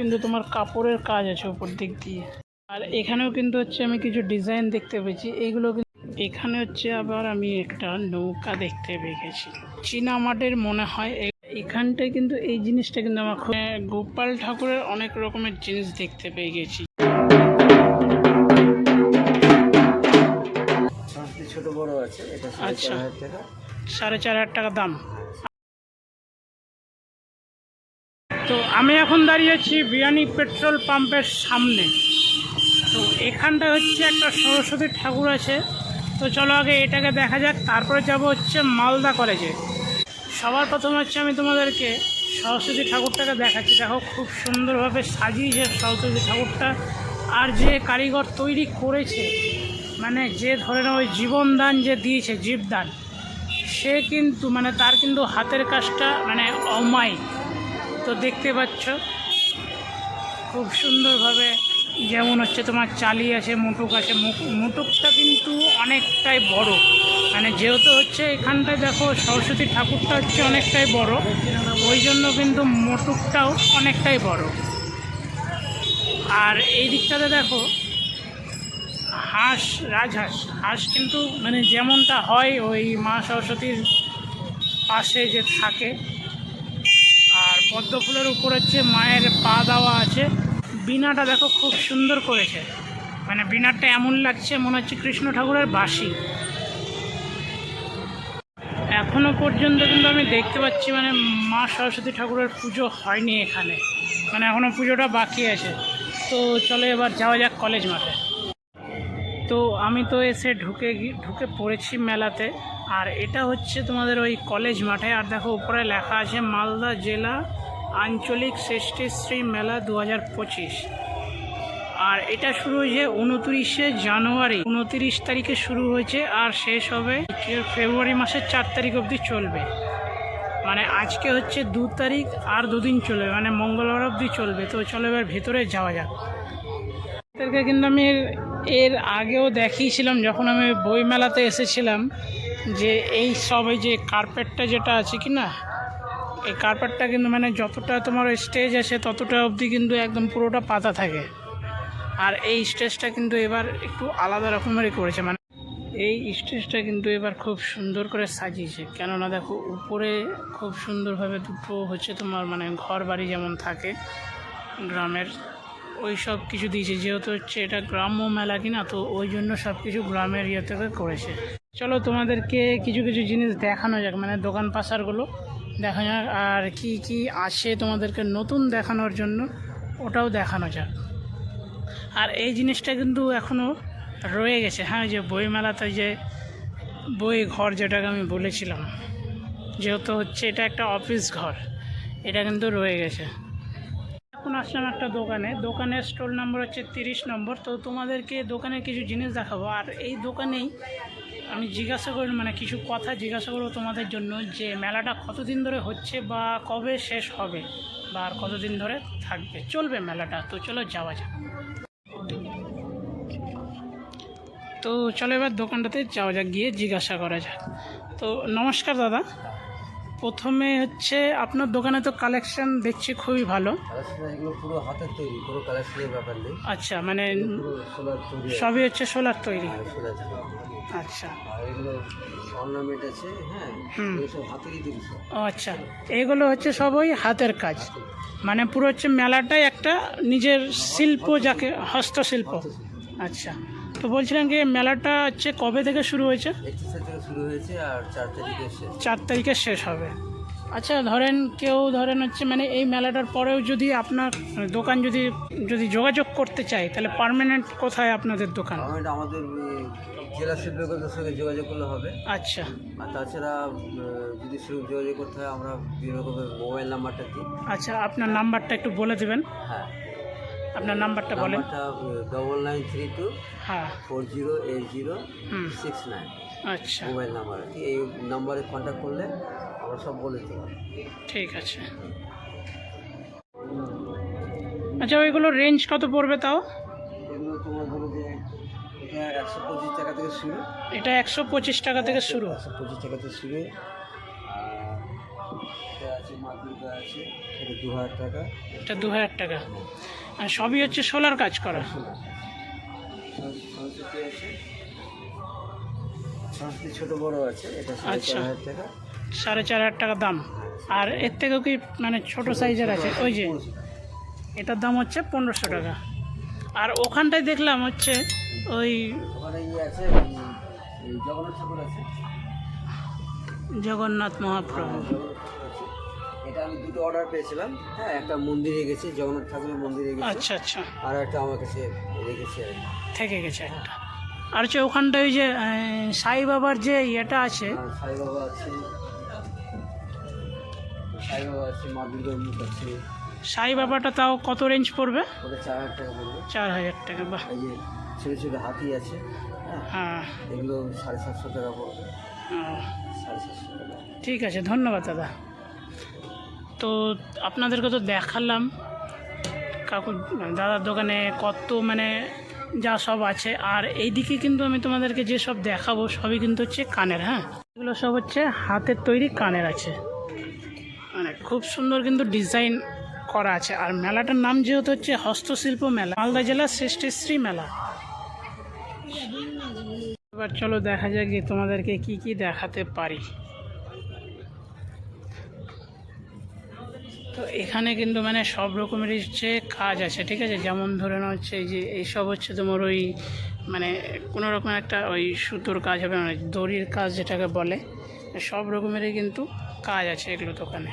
কিন্তু তোমার কাপড়ের কাজ আছে উপর দিক দিয়ে। আর এখানেও কিন্তু হচ্ছে আমি কিছু ডিজাইন দেখতে পেয়েছি। এইগুলো কিন্তু এখানে হচ্ছে আবার আমি একটা নৌকা দেখতে পেয়েছি। চীনা মাঠের মনে হয় এখানটায় কিন্তু এই জিনিসটা কিন্তু আমার খুব গোপাল ঠাকুরের অনেক রকমের জিনিস দেখতে পেয়ে গেছি। ছোট বড় আছে এটা আচ্ছা। সাড়ে চার হাজার টাকা দাম। তো আমি এখন দাঁড়িয়ে আছি বিয়ানি পেট্রোল পাম্পের সামনে। তো এখানটা হচ্ছে একটা সরস্বতী ঠাকুর আছে। তো চলো আগে এটাকে দেখা যাক, তারপরে যাব হচ্ছে মালদা কলেজে সবার প্রথম হচ্ছে আমি তোমাদেরকে সরস্বতী ঠাকুরটাকে দেখাচ্ছি। দেখো, খুব সুন্দরভাবে সাজিয়েছে সরস্বতী ঠাকুরটা। আর যে কারিগর তৈরি করেছে মানে যে ধরে ওই জীবনদান যে দিয়েছে, জীবদান, সে কিন্তু মানে তার কিন্তু হাতের কাজটা মানে অমায়িক। তো দেখতে পাচ্ছ। খুব সুন্দরভাবে যেমন হচ্ছে তোমার চালি আছে, মুটুক আছে। মুটুকটা কিন্তু অনেকটাই বড়। মানে যেহেতু হচ্ছে এখানটায় দেখো সরস্বতী ঠাকুরটা হচ্ছে অনেকটাই বড়, ওই জন্য কিন্তু মুটুকটাও অনেকটাই বড়। আর এই দিকটাতে দেখো, হাঁস, রাজহাঁস। হাঁস কিন্তু মানে যেমনটা হয় ওই মা সরস্বতীর পাশে যে থাকে পদ্ম ফুলের উপর হচ্ছে মায়ের পা দেওয়া আছে। বিনাটা দেখো খুব সুন্দর করেছে। মানে বিনারটা এমন লাগছে মনে হচ্ছে কৃষ্ণ ঠাকুরের বাসি এখনও পর্যন্ত কিন্তু আমি দেখতে পাচ্ছি মানে মা সরস্বতী ঠাকুরের পুজো হয়নি এখানে। মানে এখনও পুজোটা বাকি আছে। তো চলো এবার যাওয়া যাক কলেজ মাঠে। তো আমি তো এসে ঢুকে ঢুকে পড়েছি মেলাতে। আর এটা হচ্ছে তোমাদের ওই কলেজ মাঠে। আর দেখো উপরে লেখা আছে মালদা জেলা আঞ্চলিক শ্রেষ্ঠশ্রী মেলা দু হাজার পঁচিশ। আর এটা শুরু হয়েছে উনত্রিশে জানুয়ারি। উনত্রিশ তারিখে শুরু হয়েছে আর শেষ হবে ফেব্রুয়ারি মাসের চার তারিখ অবধি চলবে। মানে আজকে হচ্ছে দু তারিখ আর দুদিন চলবে মানে মঙ্গলবার অবধি চলবে। তো চলো এবার ভেতরে যাওয়া যাক। তাদেরকে কিন্তু আমি এর এর আগেও দেখিয়েছিলাম যখন আমি বইমেলাতে এসেছিলাম যে এই সব এই যে কার্পেটটা যেটা আছে কি না এই কার্পেটটা কিন্তু মানে যতটা তোমার স্টেজ আছে ততটা অবধি কিন্তু একদম পুরোটা পাতা থাকে। আর এই স্টেজটা কিন্তু এবার একটু আলাদা রকমেরই করেছে। মানে এই স্টেজটা কিন্তু এবার খুব সুন্দর করে সাজিয়েছে। কেননা দেখো, উপরে খুব সুন্দরভাবে দুটো হচ্ছে তোমার মানে ঘর বাড়ি যেমন থাকে গ্রামের, ওই সব কিছু দিয়েছে। যেহেতু হচ্ছে এটা গ্রাম্য মেলা কিনা, তো ওই জন্য সব কিছু গ্রামের ইয়ে থেকে করেছে। চলো তোমাদেরকে কিছু কিছু জিনিস দেখানো যাক। মানে দোকান পাশারগুলো দেখা যাক আর কি কি আসে তোমাদেরকে নতুন দেখানোর জন্য। ওটাও দেখানো যাক। আর এই জিনিসটা কিন্তু এখনও রয়ে গেছে। হ্যাঁ যে বই মেলাতে যে বই ঘর যেটাকে আমি বলেছিলাম, যেহেতু হচ্ছে এটা একটা অফিস ঘর, এটা কিন্তু রয়ে গেছে। এখন আসলাম একটা দোকানে। দোকানের স্টোর নম্বর হচ্ছে তিরিশ নম্বর। তো তোমাদেরকে দোকানের কিছু জিনিস দেখাবো। আর এই দোকানেই আমি জিজ্ঞাসা করি মানে কিছু কথা জিজ্ঞাসা করব তোমাদের জন্য যে মেলাটা কতদিন ধরে হচ্ছে বা কবে শেষ হবে বা আর কতদিন ধরে থাকবে? চলবে মেলাটা তো চলো যাওয়া যাক। তো চলো এবার দোকানটাতে যাওয়া যাক গিয়ে জিজ্ঞাসা করা যাক। তো নমস্কার দাদা প্রথমে হচ্ছে আপনার দোকানে তো কালেকশন দেখছি খুবই ভালো। এগুলো পুরো হাতের তৈরি কোনো কালেকশনের ব্যাপার নেই। আচ্ছা মানে সবই হচ্ছে সোলার তৈরি। সোলার তৈরি। আচ্ছা। আর এগুলো অর্নামেন্ট আছে হ্যাঁ। এগুলো হাতেরই আচ্ছা। এইগুলো হচ্ছে সবই হাতের কাজ। মানে পুরো হচ্ছে মেলাটাই একটা নিজের শিল্প যাকে হস্তশিল্প। আচ্ছা। তো বলছিলাম কি মেলাটা হচ্ছে কবে থেকে শুরু হয়েছে? শুরু হয়েছে আর চার তারিখে চার তারিখে শেষ হবে। আচ্ছা ধরেন কেউ ধরেন হচ্ছে মানে এই মেলাটার পরেও যদি আপনার দোকান যদি যদি যোগাযোগ করতে চায় তাহলে পার্মানেন্ট কোথায় আপনাদের দোকান? আমাদের জেলা শিল্পকেন্দ্রের সঙ্গে যোগাযোগ করলে হবে। আচ্ছা। আর তাছাড়া যদি সঙ্গে যোগাযোগ করতে হয় আমরা বিভিন্ন রকমের মোবাইল নাম্বারটা দিই। আচ্ছা আপনার নাম্বারটা একটু বলে দেবেন। হ্যাঁ। আপনার নাম্বারটা বলেন। ডবল নাইন থ্রি টু হ্যাঁ। Four zero eight zero six nine আচ্ছা। মোবাইল নাম্বার এই নাম্বারে কন্ট্যাক্ট করলে আমরা সব বলে দিতে পারব। ঠিক আছে। আচ্ছা ওইগুলো রেঞ্জ কত পড়বে তাও? এগুলো তোমার ধরো যে এটা একশো পঁচিশ টাকা থেকে শুরু। এটা একশো পঁচিশ টাকা থেকে শুরু। একশো পঁচিশ টাকা থেকে শুরু। আছে আছে এটা দু হাজার টাকা। এটা দু হাজার টাকা। আর সবই হচ্ছে সোলার কাজ করা। সরস্বতী আছে। সরস্বতী ছোটো বড় আছে এটা সাড়ে আচ্ছা। চার হাজার টাকা। সাড়ে চার হাজার টাকা দাম। আর এর থেকেও কি মানে ছোট সাইজের আছে? ওই যে এটার দাম হচ্ছে পনেরোশো টাকা। আর ওখানটায় দেখলাম হচ্ছে ওই ইয়ে আছে জগন্নাথ ঠাকুর আছে। জগন্নাথ মহাপ্রভু। আছে। এটা আমি দুটো অর্ডার পেয়েছিলাম। হ্যাঁ একটা মন্দিরে গেছে জগন্নাথ ঠাকুরের মন্দিরে গেছে। আচ্ছা আচ্ছা। আর একটা আমার কাছে রেখেছে। থেকে গেছে একটা। আর হচ্ছে ওখানটায় ওই যে সাই বাবার যে ইয়েটা আছে। সাই বাবা আছে। সাই বাবা আছে মা দুর্গার মুখ আছে। সাই বাবাটা তাও কত রেঞ্জ পড়বে? চার হাজার টাকা পড়বে। চার হাজার টাকা বাহ। ছোটো ছোটো হাতি আছে হ্যাঁ হ্যাঁ। এগুলো সাড়ে সাতশো টাকা পড়বে। সাড়ে সাতশো টাকা। ঠিক আছে ধন্যবাদ দাদা। তো আপনাদেরকে তো দেখালাম কাকু দাদার দোকানে কত মানে যা সব আছে। আর এইদিকে কিন্তু আমি তোমাদেরকে যে সব দেখাবো, সবই কিন্তু হচ্ছে কানের হ্যাঁ? এগুলো সব হচ্ছে হাতের তৈরি কানের আছে। মানে খুব সুন্দর কিন্তু ডিজাইন করা আছে। আর মেলাটার নাম যেহেতু হচ্ছে হস্তশিল্প মেলা, মালদা জেলার শ্রেষ্ঠশ্রী মেলা। এবার চলো দেখা যাক যে তোমাদেরকে কি কি দেখাতে পারি। তো এখানে কিন্তু মানে সব রকমেরই হচ্ছে কাজ আছে, ঠিক আছে? যেমন ধরে নাও হচ্ছে যে এইসব হচ্ছে তোমার ওই মানে কোনো রকম একটা ওই সুতোর কাজ হবে মানে দড়ির কাজ যেটাকে বলে, সব রকমেরই কিন্তু কাজ আছে এগুলো দোকানে।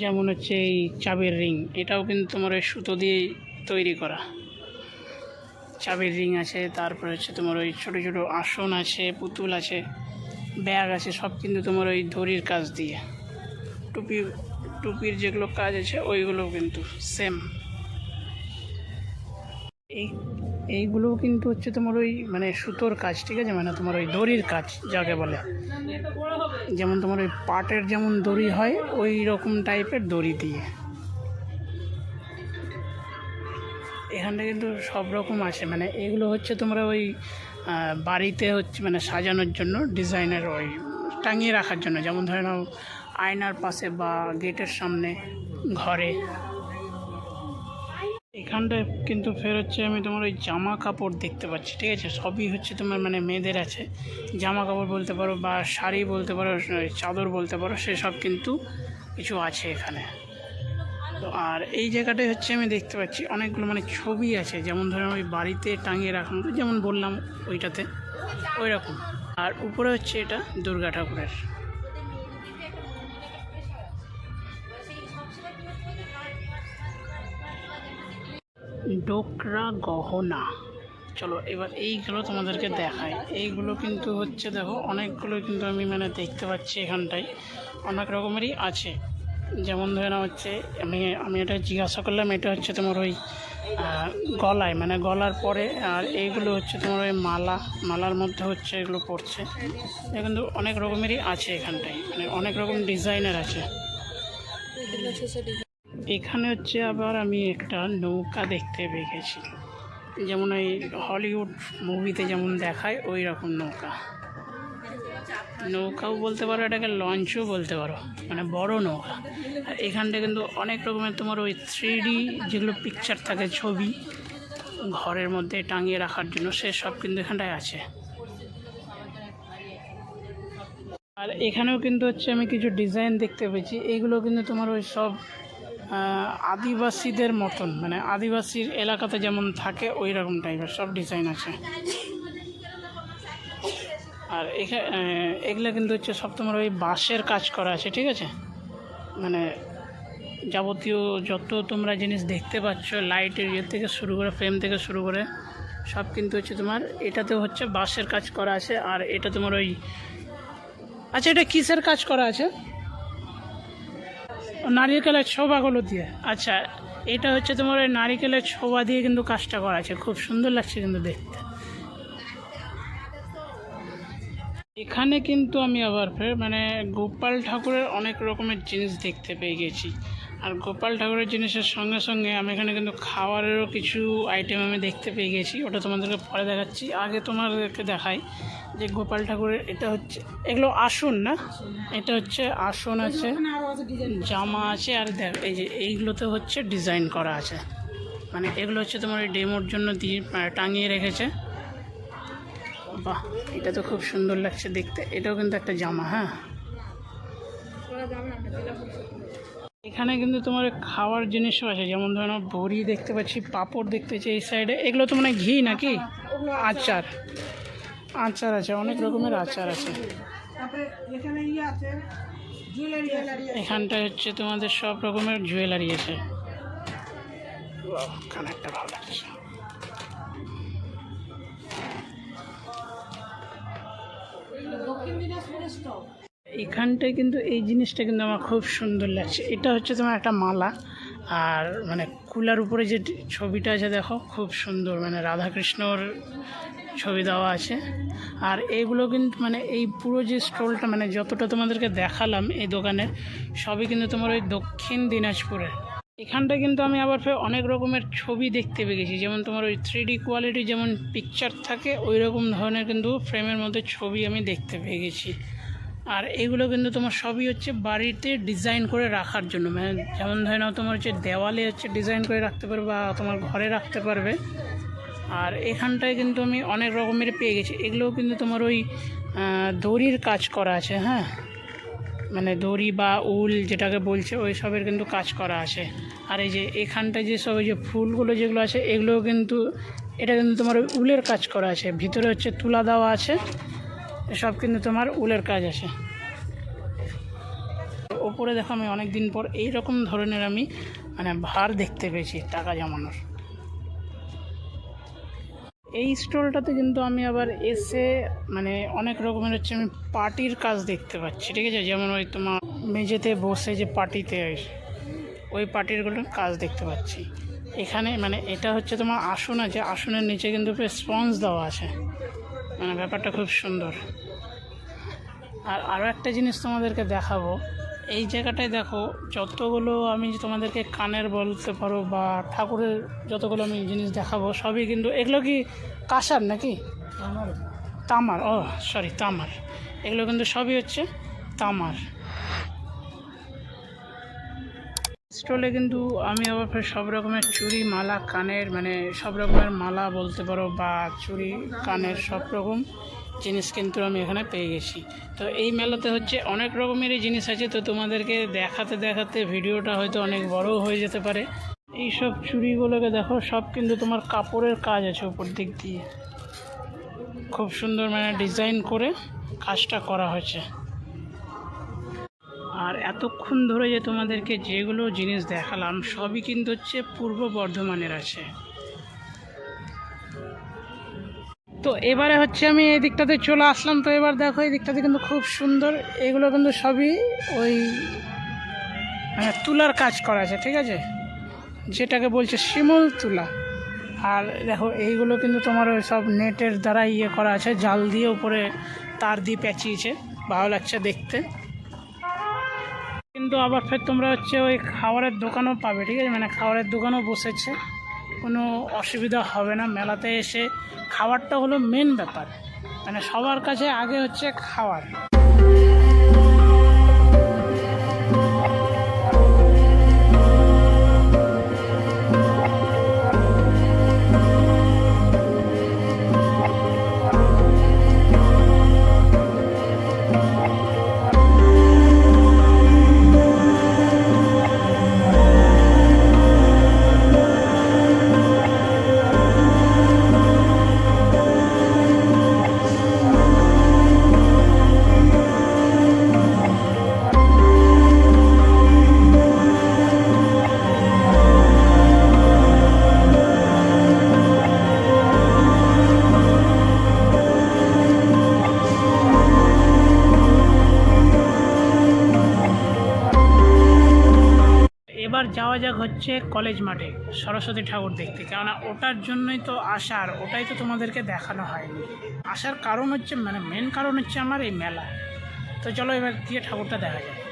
যেমন হচ্ছে এই চাবির রিং, এটাও কিন্তু তোমার ওই সুতো দিয়ে তৈরি করা। চাবির রিং আছে, তারপরে হচ্ছে তোমার ওই ছোটো ছোটো আসন আছে, পুতুল আছে ব্যাগ আছে, সব কিন্তু তোমার ওই দড়ির কাজ দিয়ে। টুপি, টুপির যেগুলো কাজ আছে ওইগুলো কিন্তু সেম এই, এইগুলোও কিন্তু হচ্ছে তোমার ওই মানে সুতোর কাজ, ঠিক আছে? মানে তোমার ওই দড়ির কাজ, যাকে বলে। যেমন তোমার ওই পাটের যেমন দড়ি হয় ওই রকম টাইপের দড়ি দিয়ে। এখানটা কিন্তু সব রকম আছে মানে এগুলো হচ্ছে তোমরা ওই বাড়িতে হচ্ছে মানে সাজানোর জন্য, ডিজাইনের ওই টাঙিয়ে রাখার জন্য। যেমন ধরে নাও, আয়নার পাশে বা গেটের সামনে, ঘরে। এখানটায় কিন্তু ফের হচ্ছে আমি তোমার ওই জামা কাপড় দেখতে পাচ্ছি, ঠিক আছে? সবই হচ্ছে তোমার মানে মেয়েদের আছে। জামা কাপড় বলতে পারো বা শাড়ি বলতে পারো চাদর বলতে পারো, সেসব কিন্তু কিছু আছে এখানে। তো আর এই জায়গাটায় হচ্ছে আমি দেখতে পাচ্ছি। অনেকগুলো মানে ছবি আছে, যেমন ধরুন ওই বাড়িতে টাঙিয়ে রাখার মতো যেমন বললাম ওইটাতে ওই রকম আর উপরে হচ্ছে এটা দুর্গা ঠাকুরের। ডোকরা গহনা। চলো এবার এইগুলো তোমাদেরকে দেখাই। এইগুলো কিন্তু হচ্ছে দেখো, অনেকগুলো কিন্তু আমি মানে দেখতে পাচ্ছি এখানটায়। অনেক রকমেরই আছে। যেমন ধরে নাও হচ্ছে, আমি আমি এটা জিজ্ঞাসা করলাম, এটা হচ্ছে তোমার ওই গলায় মানে গলার পরে, আর এইগুলো হচ্ছে তোমার ওই মালা, মালার মধ্যে হচ্ছে এগুলো পড়ছে। কিন্তু অনেক রকমেরই আছে এখানটায় মানে অনেক রকম ডিজাইনের আছে। এখানে হচ্ছে আবার আমি একটা নৌকা দেখতে পেয়ে গেছি যেমন এই হলিউড মুভিতে যেমন দেখায়, ওই রকম নৌকা। নৌকাও বলতে পারো, এটাকে লঞ্চও বলতে পারো মানে বড় নৌকা। আর এখানটা কিন্তু অনেক রকমের তোমার ওই থ্রি যেগুলো পিকচার থাকে, ছবি, ঘরের মধ্যে টাঙিয়ে রাখার জন্য সেসব কিন্তু এখানটায় আছে। আর এখানেও কিন্তু হচ্ছে আমি কিছু ডিজাইন দেখতে পেয়েছি, এগুলো কিন্তু তোমার ওই সব আদিবাসীদের মতন মানে আদিবাসীর এলাকাতে যেমন থাকে, ওই রকম টাইপের সব ডিজাইন আছে। আর এখানে এগুলো কিন্তু হচ্ছে সব তোমার ওই বাঁশের কাজ করা আছে, ঠিক আছে? মানে যাবতীয় যত তোমরা জিনিস দেখতে পাচ্ছ লাইটের ইয়ে থেকে শুরু করে ফ্রেম থেকে শুরু করে, সব কিন্তু হচ্ছে তোমার এটাতেও হচ্ছে বাঁশের কাজ করা আছে, আর এটা তোমার ওই আচ্ছা এটা কিসের কাজ করা আছে? নারিকেলের ছোবাগুলো দিয়ে। আচ্ছা এটা হচ্ছে তোমার ওই নারিকেলের ছোবা দিয়ে কিন্তু কাজটা করা আছে, খুব সুন্দর লাগছে কিন্তু দেখতে। এখানে কিন্তু আমি আবার ফের মানে গোপাল ঠাকুরের অনেক রকমের জিনিস দেখতে পেয়ে গেছি। আর গোপাল ঠাকুরের জিনিসের সঙ্গে সঙ্গে আমি এখানে কিন্তু খাবারেরও কিছু আইটেম আমি দেখতে পেয়ে গেছি। ওটা তোমাদেরকে পরে দেখাচ্ছি। আগে তোমাদেরকে দেখাই যে গোপাল ঠাকুরের এটা হচ্ছে, এগুলো আসন না? এটা হচ্ছে আসন আছে, জামা আছে, আর দেখ, এই যে এইগুলোতে হচ্ছে ডিজাইন করা আছে। মানে এগুলো হচ্ছে তোমার ওই ডেমোর জন্য দিয়ে টাঙিয়ে রেখেছে। বাহ এটা তো খুব সুন্দর লাগছে দেখতে। এটাও কিন্তু একটা জামা হ্যাঁ? এখানে কিন্তু তোমার খাওয়ার জিনিসও আছে যেমন ধরো বড়ি দেখতে পাচ্ছি পাঁপড় দেখতে পাচ্ছি এই সাইডে এগুলো তো মানে ঘি নাকি? আচার। আচার আছে অনেক রকমের আচার আছে। এখানটা হচ্ছে তোমাদের সব রকমের জুয়েলারি আছে। বাহ, কানেরটা ভালো লাগছে। এখানটায় কিন্তু এই জিনিসটা কিন্তু আমার খুব সুন্দর লাগছে। এটা হচ্ছে তোমার একটা মালা। আর মানে কুলার উপরে যে ছবিটা আছে দেখো, খুব সুন্দর। মানে রাধাকৃষ্ণর ছবি দেওয়া আছে। আর এইগুলো কিন্তু মানে এই পুরো যে স্টলটা মানে যতটা তোমাদেরকে দেখালাম এই দোকানের সবই কিন্তু তোমার ওই দক্ষিণ দিনাজপুরের এখানটা কিন্তু আমি আবার ফের অনেক রকমের ছবি দেখতে পেয়েছি। যেমন তোমার ওই থ্রি ডি কোয়ালিটি যেমন পিকচার থাকে ওই রকম ধরনের কিন্তু ফ্রেমের মধ্যে ছবি আমি দেখতে পেয়ে গেছি আর এগুলো কিন্তু তোমার সবই হচ্ছে বাড়িতে ডিজাইন করে রাখার জন্য মানে যেমন ধরে নাও তোমার হচ্ছে দেওয়ালে হচ্ছে ডিজাইন করে রাখতে পারবে বা তোমার ঘরে রাখতে পারবে। আর এখানটায় কিন্তু আমি অনেক রকমের পেয়ে গেছি। এগুলোও কিন্তু তোমার ওই দড়ির কাজ করা আছে হ্যাঁ? মানে দড়ি বা উল যেটাকে বলছে, ওই সবের কিন্তু কাজ করা আছে। আর এই যে এখানটায় যে সব ওই যে ফুলগুলো যেগুলো আছে, এগুলোও কিন্তু, এটা কিন্তু তোমার ওই উলের কাজ করা আছে। ভিতরে হচ্ছে তুলা দেওয়া আছে। এসব কিন্তু তোমার উলের কাজ আছে ওপরে দেখো আমি অনেক দিন পর এই রকম ধরনের আমি মানে ভার দেখতে পেয়েছি টাকা জমানোর। এই স্টলটাতে কিন্তু আমি আবার এসে মানে অনেক রকমের হচ্ছে আমি পার্টির কাজ দেখতে পাচ্ছি, ঠিক আছে? যেমন ওই তোমার মেঝেতে বসে যে পার্টিতে ওই পার্টিরগুলোর কাজ দেখতে পাচ্ছি। এখানে মানে এটা হচ্ছে তোমার আসন আছে, আসনের নিচে কিন্তু স্পঞ্জ দেওয়া আছে। মানে ব্যাপারটা খুব সুন্দর। আর আরও একটা জিনিস তোমাদেরকে দেখাবো। এই জায়গাটায় দেখো যতগুলো আমি তোমাদেরকে কানের বলতে পারো বা ঠাকুরের যতগুলো আমি জিনিস দেখাবো সবই কিন্তু এগুলো কি কাঁসার নাকি? তামার। ও সরি তামার। এগুলো কিন্তু সবই হচ্ছে তামার। স্টলে কিন্তু আমি আবার ফের সব রকমের চুড়ি, মালা, কানের মানে সব রকমের মালা বলতে পারো বা চুড়ি, কানের সব রকম জিনিস কিন্তু আমি এখানে পেয়ে গেছি। তো এই মেলাতে হচ্ছে অনেক রকমেরই জিনিস আছে, তো তোমাদেরকে দেখাতে দেখাতে ভিডিওটা হয়তো অনেক বড় হয়ে যেতে পারে। এই সব চুড়িগুলোকে দেখো, সব কিন্তু তোমার কাপড়ের কাজ আছে উপর দিক দিয়ে। খুব সুন্দর মানে ডিজাইন করে কাজটা করা হয়েছে। আর এতক্ষণ ধরে যে তোমাদেরকে যেগুলো জিনিস দেখালাম, সবই কিন্তু হচ্ছে পূর্ব বর্ধমানের আছে। তো এবারে হচ্ছে আমি এই দিকটাতে চলে আসলাম। তো এবার দেখো, এই দিকটাতে কিন্তু খুব সুন্দর। এগুলো কিন্তু সবই ওই মানে তুলার কাজ করা আছে, ঠিক আছে? যেটাকে বলছে শিমুল তুলা। আর দেখো, এইগুলো কিন্তু তোমার ওই সব নেটের দ্বারা ইয়ে করা আছে। জাল দিয়ে উপরে তার দিয়ে পেঁচিয়েছে ভালো লাগছে দেখতে। কিন্তু আবার ফের তোমরা হচ্ছে ওই খাবারের দোকানও পাবে, ঠিক আছে? মানে খাবারের দোকানও বসেছে। কোনো অসুবিধা হবে না, মেলাতে এসে খাবারটা হলো মেন ব্যাপার। মানে সবার কাছে আগে হচ্ছে খাবার। যাওয়া যাক হচ্ছে কলেজ মাঠে সরস্বতী ঠাকুর দেখতে। কেননা ওটার জন্যই তো আসার ওটাই তো তোমাদেরকে দেখানো হয়নি। আসার কারণ হচ্ছে মানে মেন কারণ হচ্ছে আমার এই মেলা। তো চলো এবার গিয়ে ঠাকুরটা দেখা যায়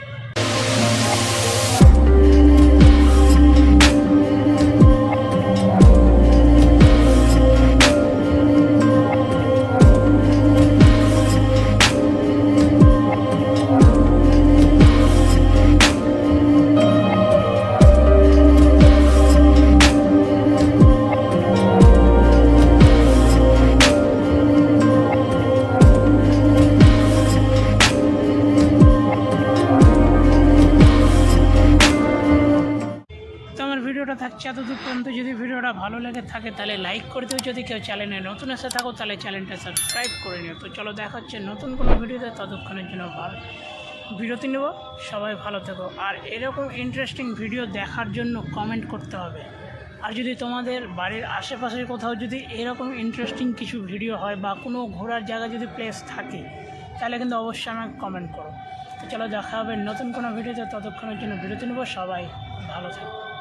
পর্যন্ত যদি ভিডিওটা ভালো লেগে থাকে, তাহলে লাইক করে দিও। যদি কেউ চ্যানেলে নতুন এসে থাকো, তাহলে চ্যানেলটা সাবস্ক্রাইব করে নিও। তো চলো দেখা হচ্ছে নতুন কোনো ভিডিওতে, ততক্ষণের জন্য ভালো বিরতি নেব। সবাই ভালো থেকো। আর এরকম ইন্টারেস্টিং ভিডিও দেখার জন্য কমেন্ট করতে হবে। আর যদি তোমাদের বাড়ির আশেপাশে কোথাও যদি এরকম ইন্টারেস্টিং কিছু ভিডিও হয় বা কোনো ঘোরার জায়গা যদি প্লেস থাকে, তাহলে কিন্তু অবশ্যই আমাকে কমেন্ট করো। তো চলো দেখা হবে নতুন কোনো ভিডিওতে, ততক্ষণের জন্য বিরতি নেব। সবাই ভালো থাকো।